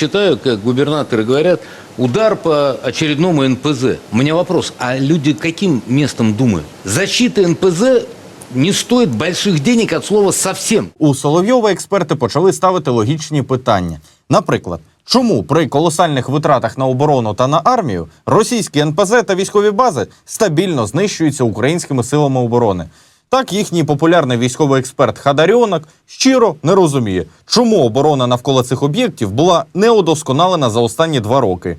Читаю, как губернаторы говорят, удар по очередному НПЗ. У меня вопрос, а люди каким местом думают? Защита НПЗ не стоит больших денег от слова совсем. У Соловйова експерти почали ставити логічні питання. Наприклад, чому при колосальних витратах на оборону та на армію російські НПЗ та військові бази стабільно знищуються українськими силами оборони? Так їхній популярний військовий експерт Хадаріонок щиро не розуміє, чому оборона навколо цих об'єктів була неудосконалена за останні два роки.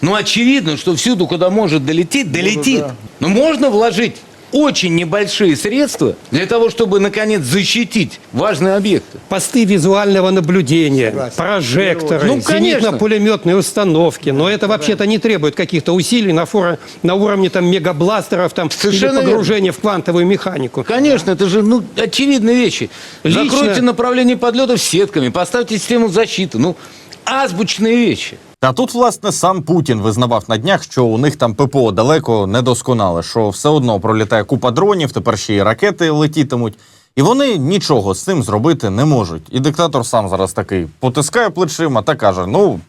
Ну, очевидно, что всюду, куда может долететь, долетит. Но можно вложить очень небольшие средства для того, чтобы, наконец, защитить важные объекты. Посты визуального наблюдения, прожекторы, Ну, конечно. зенитно-пулеметные установки. Но это вообще-то не требует каких-то усилий на, фора- на уровне там, мегабластеров там, Совершенно или погружения в квантовую механику. Конечно, это же ну, очевидные вещи. Лично- Закройте направление подлетов сетками, поставьте систему защиты. Ну, азбучные вещи. Та тут, власне, сам Путін визнавав на днях, що у них там ППО далеко не досконале, що все одно пролітає купа дронів, тепер ще й ракети летітимуть. І вони нічого з цим зробити не можуть. І диктатор сам зараз такий потискає плечима та каже: ну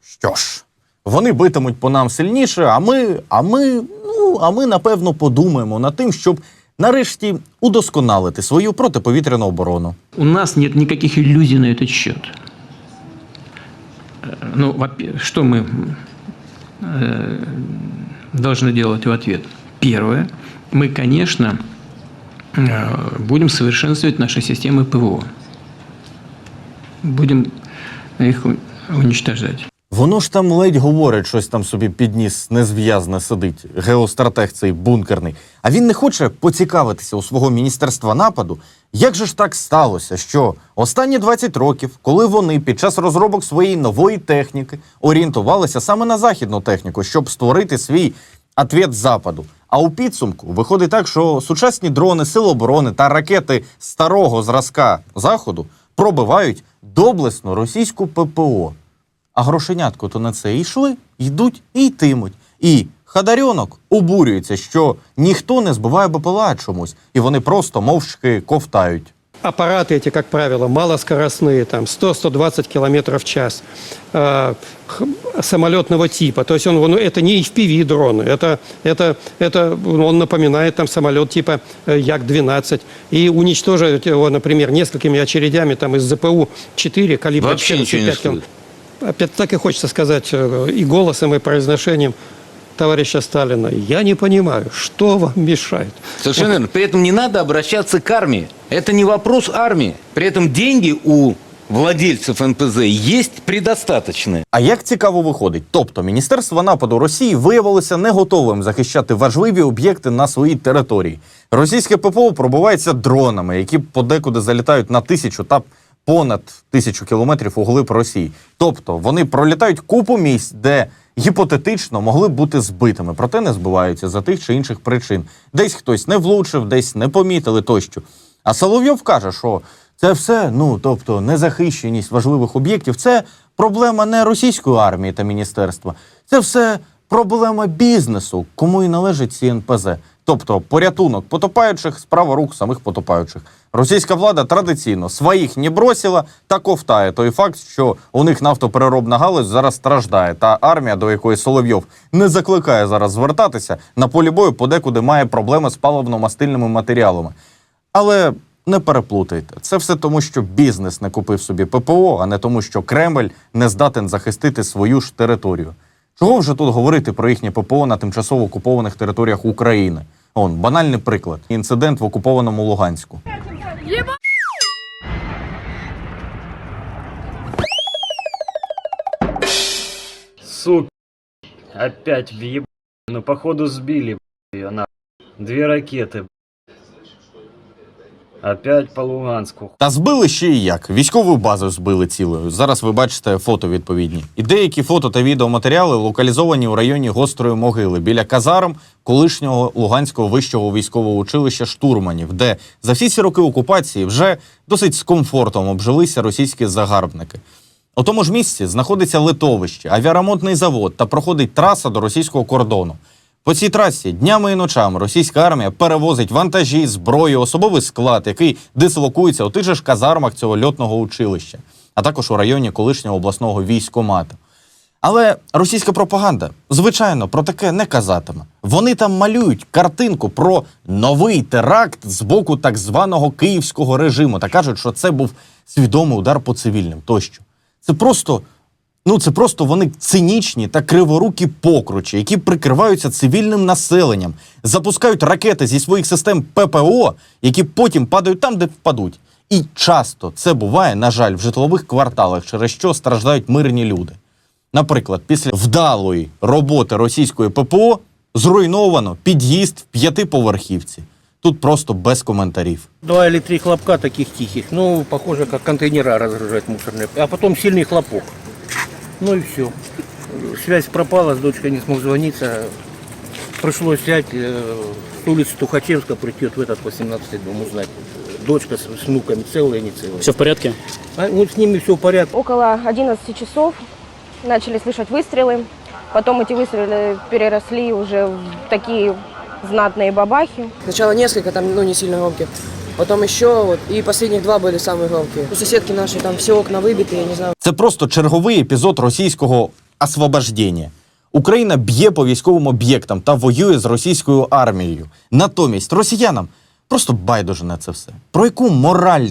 що ж, вони битимуть по нам сильніше, а ми, а ми, ну, а ми напевно подумаємо над тим, щоб нарешті удосконалити свою протиповітряну оборону. У нас нет никаких иллюзий на этот счет. Э, Ну, во-пе- что мы э, должны делать в ответ? Первое, мы, конечно, э, будем совершенствовать наши системы ПВО. Будем их у- уничтожать. Воно ж там ледь говорить, щось там собі підніс, незв'язне сидить, геостратег цей бункерний. А він не хоче поцікавитися у свого міністерства нападу. як же ж так сталося, що останні 20 років, коли вони під час розробок своєї нової техніки орієнтувалися саме на західну техніку, щоб створити свій ответ западу. А у підсумку виходить так, що сучасні дрони Сил оборони та ракети старого зразка заходу пробивають доблесну російську ППО. А грошенятко то на це йшли, йдуть і йтимуть. І Хадарьонок обурюється, що ніхто не збиває БПЛА чомусь, і вони просто мовчки ковтають. Аппараты эти, как правило, малоскоростные, там 100-120 километров в час, э, х- самолетного типа. То есть он, он- это не FPV-дроны, это, это, это он напоминает там самолет типа э, Як-12. И уничтожить его, например, несколькими очередями там из ЗПУ-4 калибра Вообще ничего не 14,5 кил- стоит. Опять так и хочется сказать э, и голосом, и произношением товарища Сталина. Я не понимаю, что вам мешает? Совершенно верно. При этом не надо обращаться к армии. Это не вопрос армии. При этом деньги у владельцев НПЗ есть предостаточные. А як цікаво виходить? Тобто Міністерство нападу Росії виявилося не готовим захищати важливі об'єкти на своїй території. Російське ППО пробувається дронами, які подекуди залітають на тисячу та понад тисячу кілометрів у глиб Росії. Тобто вони пролітають купу місць, де гіпотетично могли бути збитими, проте не збиваються за тих чи інших причин. Десь хтось не влучив, десь не помітили тощо. А Соловйов каже, що це все, ну тобто незахищеність важливих об'єктів, це проблема не російської армії та міністерства, це все проблема бізнесу, кому і належить ці НПЗ. Тобто порятунок потопаючих справа рук самих потопаючих. Російська влада традиційно своїх не бросила та ковтає той факт, що у них нафтопереробна галузь зараз страждає, та армія, до якої Соловйов не закликає зараз звертатися, на полі бою подекуди має проблеми з паливно-мастильними матеріалами. Але не переплутайте. Це все тому, що бізнес не купив собі ППО, а не тому, що Кремль не здатен захистити свою ж територію. Чого вже тут говорити про їхнє ППО на тимчасово окупованих територіях України? Он банальний приклад: інцидент в окупованому Луганську. Сука. Опять въеб... Ну, походу, сбили ее на Две ракеты. Опять по Луганску. Та збили ще і як. Військову базу збили цілою. Зараз ви бачите фото відповідні. І деякі фото та відеоматеріали локалізовані у районі гострої могили біля казарм колишнього Луганського вищого військового училища штурманів, де за всі ці роки окупації вже досить з комфортом обжилися російські загарбники. У тому ж місці знаходиться литовище, авіаремонтний завод та проходить траса до російського кордону. По цій трасі днями і ночами російська армія перевозить вантажі, зброю, особовий склад, який дислокується у тих же ж казармах цього льотного училища. а також у районі колишнього обласного військкомату. Але російська пропаганда, звичайно, про таке не казатиме. Вони там малюють картинку про новий теракт з боку так званого київського режиму та кажуть, що це був свідомий удар по цивільним тощо. Це просто. Ну, це просто вони цинічні та криворукі покручі, які прикриваються цивільним населенням, запускають ракети зі своїх систем ППО, які потім падають там, де впадуть. І часто це буває, на жаль, в житлових кварталах, через що страждають мирні люди. Наприклад, після вдалої роботи російської ППО зруйновано під'їзд в п'ятиповерхівці. Тут просто без коментарів. Два или три хлопка таких тихих. Ну, похоже, как контейнера разгружать мусорные. А потом сильный хлопок. Ну и все. Связь пропала, с дочкой не смог звониться. Пришлось взять э, с улицы Тухачевска прийти вот в этот 18 дом узнать. Дочка с, с внуками целая, не целая. Все в порядке? А, ну, с ними все в порядке. Около 11 часов начали слышать выстрелы. Потом эти выстрелы переросли уже в такие знатные бабахи. Сначала несколько, там, ну, не сильно громких. Потом еще, вот, и последних два были самые громкие. У соседки нашей там все окна выбиты, я не знаю. Це просто черговий епізод російського освобождення. Україна б'є по військовим об'єктам та воює з російською армією. Натомість росіянам просто байдуже на це все. Про яку мораль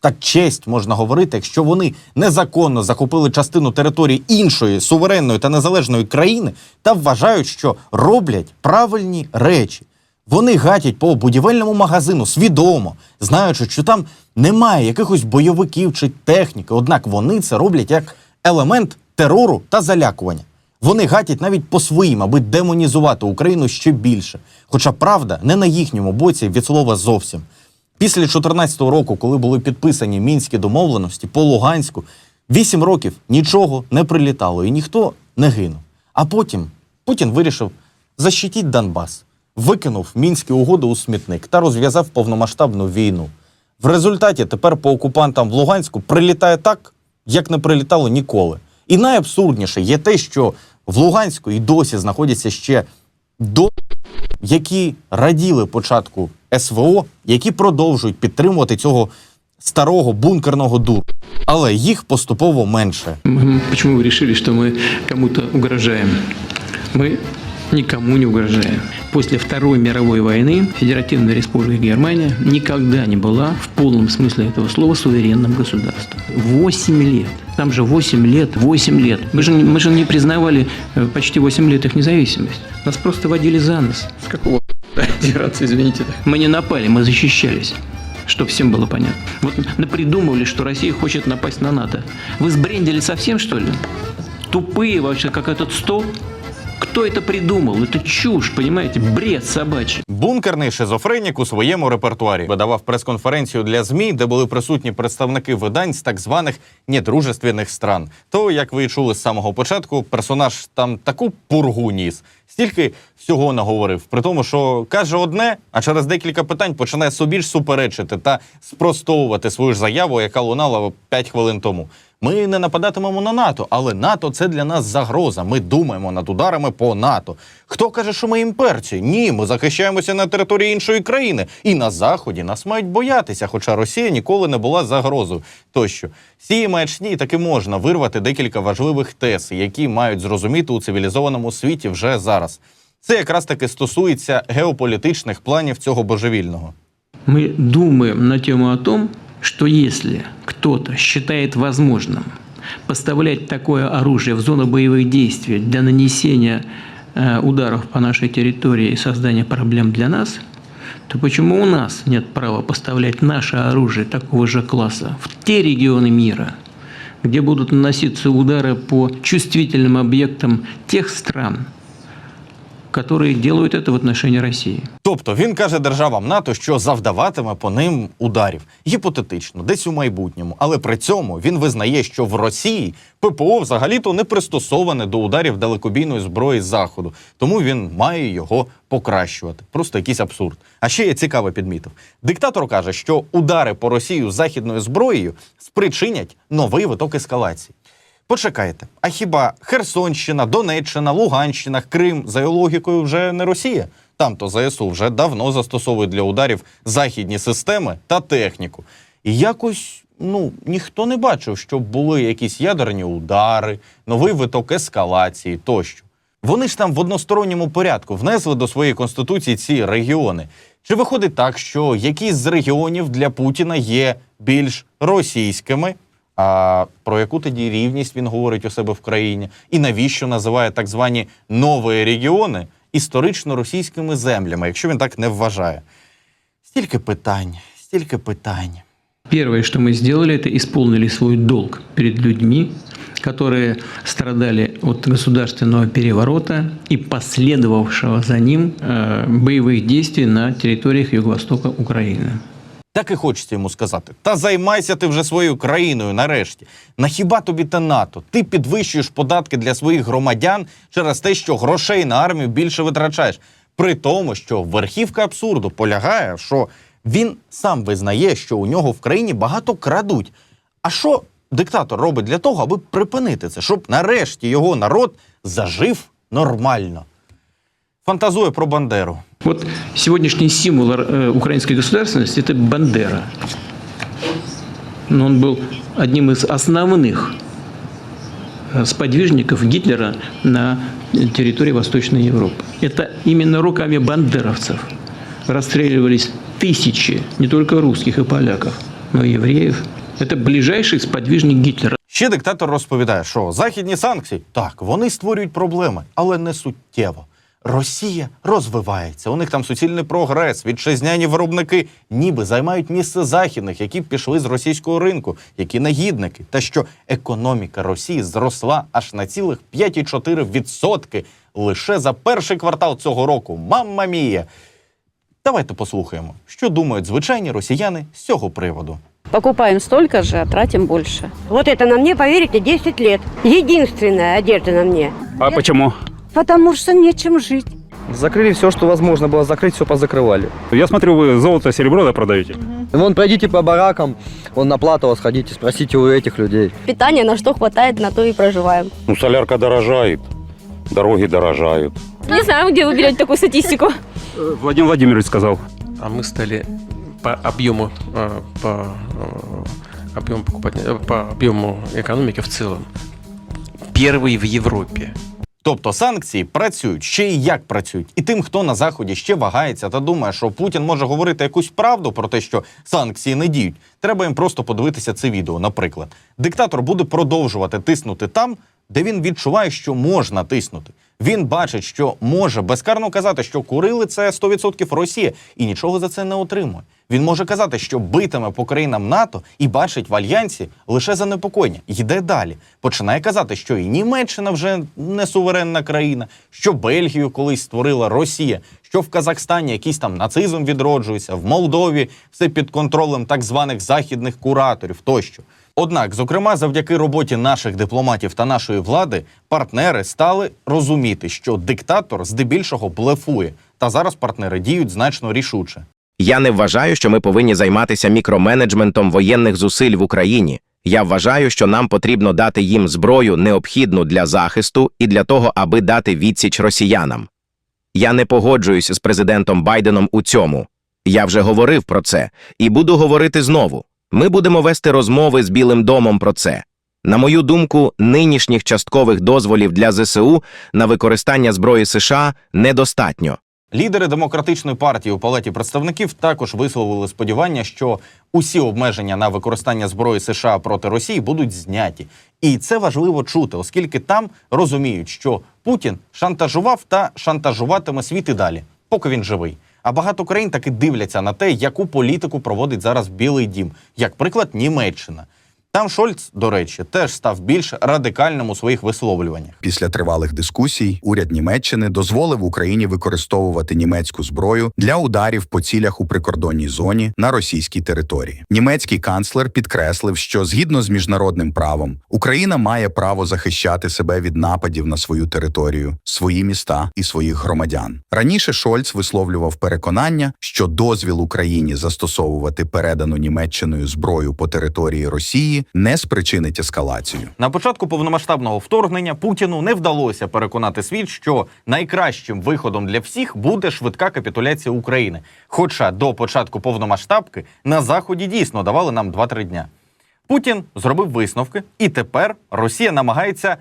та честь можна говорити, якщо вони незаконно захопили частину території іншої суверенної та незалежної країни та вважають, що роблять правильні речі. Вони гатять по будівельному магазину свідомо, знаючи, що там немає якихось бойовиків чи техніки. Однак вони це роблять як елемент терору та залякування. Вони гатять навіть по своїм, аби демонізувати Україну ще більше. Хоча правда не на їхньому боці від слова зовсім. Після 2014 року, коли були підписані мінські домовленості по Луганську, вісім років нічого не прилітало і ніхто не гинув. А потім Путін вирішив защитити Донбас, викинув мінські угоди у смітник та розв'язав повномасштабну війну. В результаті тепер по окупантам в Луганську прилітає так, як не прилітало ніколи. І найабсурдніше є те, що в Луганську і досі знаходяться ще до які раділи початку СВО, які продовжують підтримувати цього старого бункерного дуру. Але їх поступово менше. Мы- Почему вы решили, что мы кому-то угрожаем? Никому не угрожаем. После Второй мировой войны Федеративная Республика Германия никогда не была в полном смысле этого слова суверенным государством. Восемь лет. Там же 8 лет, 8 лет. Мы же, мы же не признавали э, почти 8 лет их независимость. Нас просто водили за нос. С какого отираться, извините? Мы не напали, мы защищались. Чтобы всем было понятно. Вот напридумывали, что Россия хочет напасть на НАТО. Вы сбрендили совсем, что ли? Тупые вообще, как этот стол? Кто это придумал? Это чушь, понимаете? Бред собачий. Бункерний шизофренік у своєму репертуарі видавав прес-конференцію для ЗМІ, де були присутні представники видань з так званих недружественних стран. То, як ви чули з самого початку, персонаж там таку пургу ніс. Стільки всього наговорив, при тому, що каже одне, а через декілька питань починає собі ж суперечити та спростовувати свою ж заяву, яка лунала 5 хвилин тому. Ми не нападатимемо на НАТО, але НАТО це для нас загроза. Ми думаємо над ударами по НАТО. Хто каже, що ми імперці? Ні, ми захищаємося на території іншої країни. І на заході нас мають боятися, хоча Росія ніколи не була загрозою. Тощо з маячні таки можна вирвати декілька важливих тез, які мають зрозуміти у цивілізованому світі вже зараз. Це якраз таки стосується геополітичних планів цього божевільного. Мы думаем на тему о том, что если кто-то считает возможным поставлять такое оружие в зону боевых действий для нанесения э, ударов по нашей территории и создания проблем для нас, то почему у нас нет права поставлять наше оружие такого же класса в те регионы мира, где будут наноситься удары по чувствительным объектам тех стран, которые делают это в отношении России? Тобто він каже державам НАТО, що завдаватиме по ним ударів гіпотетично, десь у майбутньому. Але при цьому він визнає, що в Росії ППО взагалі-то не пристосоване до ударів далекобійної зброї з заходу, тому він має його покращувати. Просто якийсь абсурд. А ще я цікаво підмітив. Диктатор каже, що удари по Росію західною зброєю спричинять новий виток ескалації. Почекайте, а хіба Херсонщина, Донеччина, Луганщина, Крим за його логікою вже не Росія? Там то ЗСУ вже давно застосовують для ударів західні системи та техніку. І якось ну, ніхто не бачив, щоб були якісь ядерні удари, новий виток ескалації тощо. Вони ж там в односторонньому порядку внесли до своєї конституції ці регіони. Чи виходить так, що якісь з регіонів для Путіна є більш російськими? А про яку тоді рівність він говорить у себе в країні? І навіщо називає так звані нові регіони історично російськими землями, якщо він так не вважає? Стільки питань, стільки питань. Первое, что мы сделали, это исполнили свой долг перед людьми, которые страдали от государственного переворота и последовавшего за ним э, боевых действий на территориях юго-востока Украины. Так і хочеться йому сказати: та займайся ти вже своєю країною нарешті. На хіба тобі те НАТО? Ти підвищуєш податки для своїх громадян через те, що грошей на армію більше витрачаєш. При тому, що верхівка абсурду полягає, що він сам визнає, що у нього в країні багато крадуть. А що диктатор робить для того, аби припинити це, щоб нарешті його народ зажив нормально? Фантазує про Бандеру. Вот сегодняшний символ э, украинской государственности – это Бандера. Но он был одним из основных э, сподвижников Гитлера на территории Восточной Европы. Это именно руками бандеровцев расстреливались тысячи не только русских и поляков, но и евреев. Это ближайший сподвижник Гитлера. Ще диктатор розповідає, що західні санкції так, вони створюють проблеми, але не суттєво. Росія розвивається. У них там суцільний прогрес, вітчизняні виробники ніби займають місце західних, які пішли з російського ринку, які негідники. Та що економіка Росії зросла аж на цілих 5,4% лише за перший квартал цього року. Мамма мія! Давайте послухаємо, що думають звичайні росіяни з цього приводу. Покупаем столько же, а тратим больше. Вот это на мне, поверите, 10 лет. Единственная одежда на мне. А почему? Потому что нечем жить. Закрыли все, что возможно было закрыть, все позакрывали. Я смотрю, вы золото, серебро да, продаете? Вон пройдите по баракам, вон на Платово сходите, спросите у этих людей. Питание на что хватает, на то и проживаем. Ну, солярка дорожает, дороги дорожают. Не знаю, где вы берете такую статистику. Владимир Владимирович сказал. А мы стали по объему, э, по э, объему покупать, э, по объему экономики в целом первый в Европе. Тобто санкції працюють ще й як працюють. І тим, хто на заході ще вагається та думає, що Путін може говорити якусь правду про те, що санкції не діють. Треба їм просто подивитися це відео. Наприклад, диктатор буде продовжувати тиснути там, де він відчуває, що можна тиснути. Він бачить, що може безкарно казати, що курили це 100% Росія, і нічого за це не отримує. Він може казати, що битиме по країнам НАТО і бачить в альянсі лише занепокоєння. Йде далі. Починає казати, що і Німеччина вже не суверенна країна, що Бельгію колись створила Росія, що в Казахстані якийсь там нацизм відроджується, в Молдові все під контролем так званих західних кураторів тощо. Однак, зокрема, завдяки роботі наших дипломатів та нашої влади, партнери стали розуміти, що диктатор здебільшого блефує, та зараз партнери діють значно рішуче. Я не вважаю, що ми повинні займатися мікроменеджментом воєнних зусиль в Україні. Я вважаю, що нам потрібно дати їм зброю, необхідну для захисту і для того, аби дати відсіч росіянам. Я не погоджуюсь з президентом Байденом у цьому. Я вже говорив про це і буду говорити знову. Ми будемо вести розмови з Білим домом про це. На мою думку, нинішніх часткових дозволів для ЗСУ на використання зброї США недостатньо. Лідери демократичної партії у палаті представників також висловили сподівання, що усі обмеження на використання зброї США проти Росії будуть зняті. І це важливо чути, оскільки там розуміють, що Путін шантажував та шантажуватиме світ і далі, поки він живий. А багато країн таки дивляться на те, яку політику проводить зараз Білий Дім, як приклад Німеччина. Там Шольц, до речі, теж став більш радикальним у своїх висловлюваннях. Після тривалих дискусій уряд Німеччини дозволив Україні використовувати німецьку зброю для ударів по цілях у прикордонній зоні на російській території. Німецький канцлер підкреслив, що згідно з міжнародним правом Україна має право захищати себе від нападів на свою територію, свої міста і своїх громадян. Раніше Шольц висловлював переконання, що дозвіл Україні застосовувати передану Німеччиною зброю по території Росії Не спричинить ескалацію. На початку повномасштабного вторгнення Путіну не вдалося переконати світ, що найкращим виходом для всіх буде швидка капітуляція України. Хоча до початку повномасштабки на заході дійсно давали нам 2-3 дня. Путін зробив висновки, і тепер Росія намагається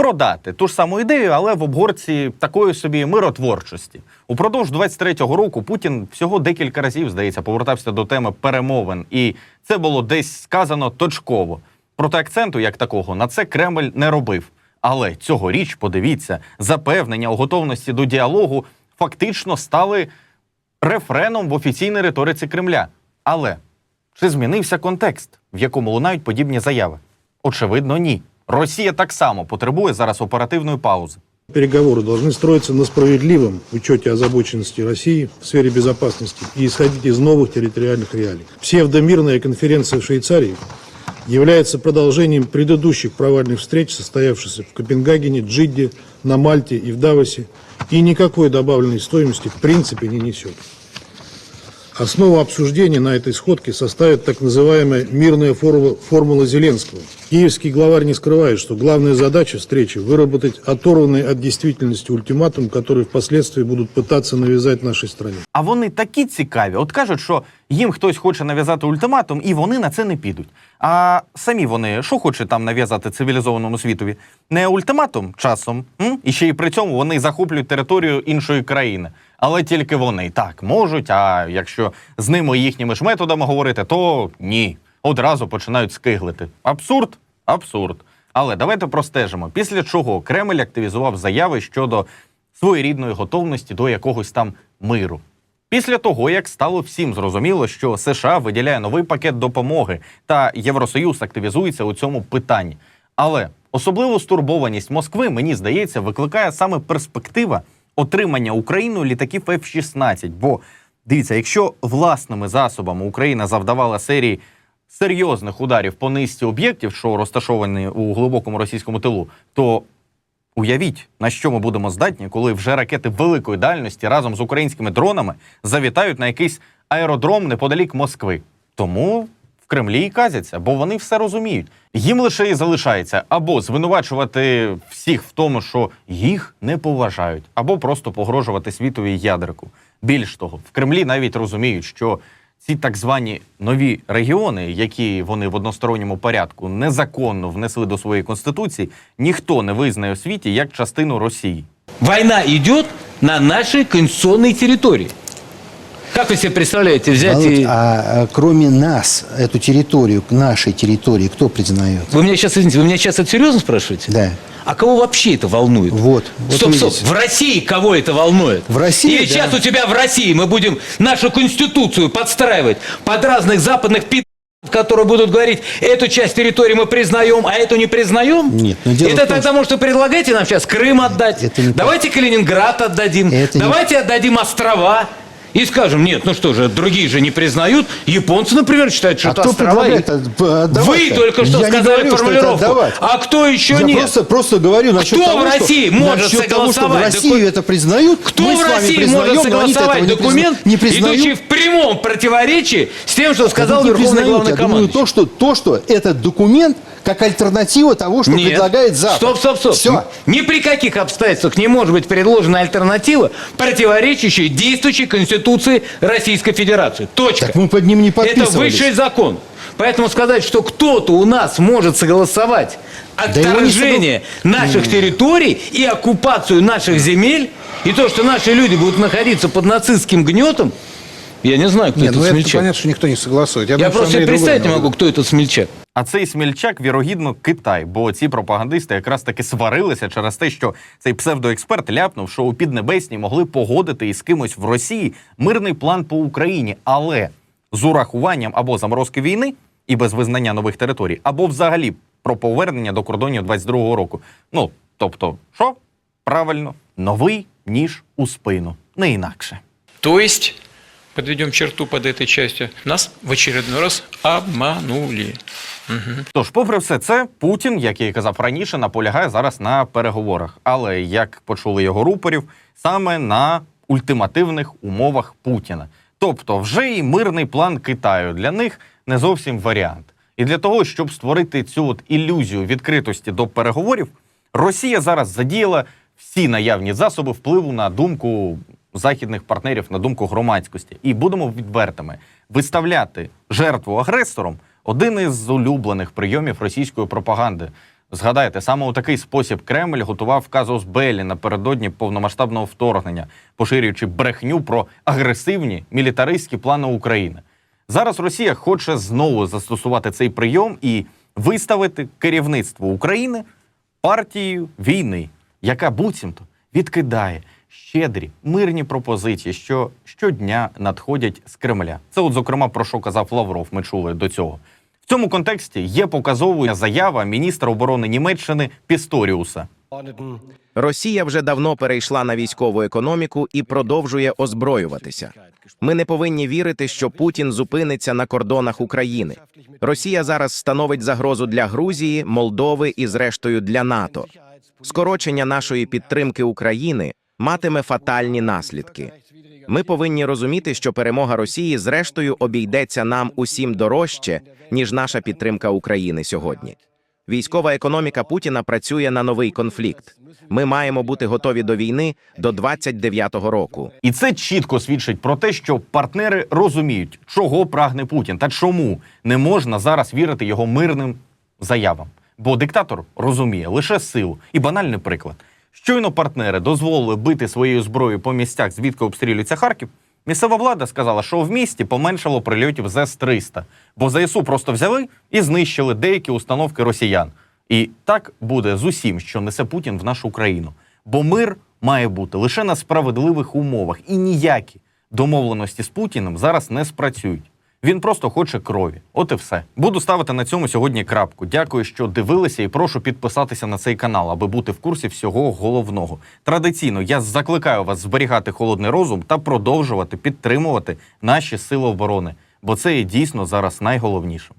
продати ту ж саму ідею, але в обгорці такої собі миротворчості. Упродовж 23-го року Путін всього декілька разів, здається, повертався до теми перемовин, і це було десь сказано точково. Проте акценту як такого на це Кремль не робив. Але цьогоріч, подивіться, запевнення у готовності до діалогу фактично стали рефреном в офіційній риториці Кремля. Але чи змінився контекст, в якому лунають подібні заяви? Очевидно, ні. Росія так само потребує зараз оперативної паузи. Переговоры должны строиться на справедливом учете озабоченности России в сфере безопасности и исходить из новых территориальных реалий. Псевдомирная конференция в Швейцарии является продолжением предыдущих провальных встреч, состоявшихся в Копенгагене, Джидде, на Мальте и в Давосе, и никакой добавленной стоимости в принципе не несет. Основу обсуждения на этой сходке составит так называемая мирная формула, формула Зеленского. Киевский главарь не скрывает, что главная задача встречи – выработать оторванный от действительности ультиматум, который впоследствии будут пытаться навязать нашей стране. А вони такі цікаві. От кажуть, що їм хтось хоче нав'язати ультиматум, і вони на це не підуть. А самі вони що хочуть там нав'язати цивілізованому світові? Не ультиматум часом, м? і ще й при цьому вони захоплюють територію іншої країни. Але тільки вони так можуть. А якщо з ними їхніми ж методами говорити, то ні. Одразу починають скиглити. Абсурд? Абсурд. Але давайте простежимо, після чого Кремль активізував заяви щодо своєрідної готовності до якогось там миру. Після того, як стало всім зрозуміло, що США виділяє новий пакет допомоги та Євросоюз активізується у цьому питанні. Але особливу стурбованість Москви, мені здається, викликає саме перспектива отримання Україною літаків F-16. Бо дивіться, якщо власними засобами Україна завдавала серії серйозних ударів по низці об'єктів, що розташовані у глибокому російському тилу, то Уявіть, на що ми будемо здатні, коли вже ракети великої дальності разом з українськими дронами завітають на якийсь аеродром неподалік Москви. Тому Кремлі і казяться, бо вони все розуміють. Їм лише і залишається або звинувачувати всіх в тому, що їх не поважають, або просто погрожувати світові ядерку. Більш того, в Кремлі навіть розуміють, що ці так звані нові регіони, які вони в односторонньому порядку незаконно внесли до своєї конституції, ніхто не визнає у світі як частину Росії. Война идет на нашей конституционной территории. Как вы себе представляете взять Володь, и... а, а кроме нас, эту территорию, нашей территории, кто признает? Вы меня сейчас, извините, вы меня сейчас это серьезно спрашиваете? Да. А кого вообще это волнует? Вот. вот стоп, стоп. В России кого это волнует? В России, Или да. сейчас у тебя в России мы будем нашу конституцию подстраивать под разных западных пи***, которые будут говорить, эту часть территории мы признаем, а эту не признаем? Нет, но дело это том, тогда, может, вы предлагаете нам сейчас Крым отдать? Это не Давайте Калининград отдадим. Это не- Давайте отдадим острова. И скажем, нет, ну что же, другие же не признают. Японцы, например, считают, что А это кто острова. И- это? Вы только что Я сказали говорю, что формулировку. отдавать. А кто еще Я нет? просто, просто говорю насчет Кто того, в России что, может насчет того, что в согласовать Россию доку- это признают, Кто мы в России признаем, может согласовать документ, не признают. идущий в прямом противоречии с тем, что сказал не Верховный признают. Я думаю, главнокомандующий? то что, то, что этот документ как альтернатива того, что Нет. предлагает Запад. Стоп, стоп, стоп. Все. Ни при каких обстоятельствах не может быть предложена альтернатива, противоречащая действующей Конституции Российской Федерации. Точка. Так мы под ним не Это подписывались. высший закон. Поэтому сказать, что кто-то у нас может согласовать отторжение наших территорий и оккупацию наших земель, и то, что наши люди будут находиться под нацистским гнетом, я не знаю, кто Нет, этот ну это смельчак. понятно, что никто не согласует. Я, думаю, что просто себе Андрей другое представить не имел в могу, кто этот смельчак. А цей смільчак, вірогідно, Китай, бо ці пропагандисти якраз таки сварилися через те, що цей псевдоексперт ляпнув, що у Піднебесній могли погодити із кимось в Росії мирний план по Україні, але з урахуванням або заморозки війни і без визнання нових територій, або взагалі про повернення до кордонів 22-го року. Ну тобто, що правильно, новий ніж у спину, не інакше. То есть, подведем черту под этой частью, нас в очередной раз обманули. Тож, попри все це, Путін, як я і казав раніше, наполягає зараз на переговорах. Але як почули його рупорів, саме на ультимативних умовах Путіна. Тобто, вже і мирний план Китаю для них не зовсім варіант. І для того, щоб створити цю от ілюзію відкритості до переговорів, Росія зараз задіяла всі наявні засоби впливу на думку західних партнерів, на думку громадськості. І будемо відвертими виставляти жертву агресором один із улюблених прийомів російської пропаганди. Згадайте, саме у такий спосіб Кремль готував казус Белі напередодні повномасштабного вторгнення, поширюючи брехню про агресивні мілітаристські плани України. Зараз Росія хоче знову застосувати цей прийом і виставити керівництво України партією війни, яка буцімто відкидає щедрі мирні пропозиції, що щодня надходять з Кремля. Це, от, зокрема, про що казав Лавров. Ми чули до цього. В цьому контексті є показовою заява міністра оборони Німеччини Пісторіуса. Росія вже давно перейшла на військову економіку і продовжує озброюватися. Ми не повинні вірити, що Путін зупиниться на кордонах України. Росія зараз становить загрозу для Грузії, Молдови і, зрештою, для НАТО. Скорочення нашої підтримки України матиме фатальні наслідки. Ми повинні розуміти, що перемога Росії зрештою обійдеться нам усім дорожче, ніж наша підтримка України сьогодні. Військова економіка Путіна працює на новий конфлікт. Ми маємо бути готові до війни до 29-го року. І це чітко свідчить про те, що партнери розуміють, чого прагне Путін та чому не можна зараз вірити його мирним заявам. Бо диктатор розуміє лише силу. І банальний приклад. Щойно партнери дозволили бити своєю зброєю по місцях, звідки обстрілюється Харків. Місцева влада сказала, що в місті поменшало прильотів з С-300, бо ЗСУ просто взяли і знищили деякі установки росіян. І так буде з усім, що несе Путін в нашу країну. Бо мир має бути лише на справедливих умовах, і ніякі домовленості з Путіним зараз не спрацюють. Він просто хоче крові. От і все. Буду ставити на цьому сьогодні крапку. Дякую, що дивилися, і прошу підписатися на цей канал, аби бути в курсі всього головного. Традиційно я закликаю вас зберігати холодний розум та продовжувати підтримувати наші сили оборони, бо це є дійсно зараз найголовнішим.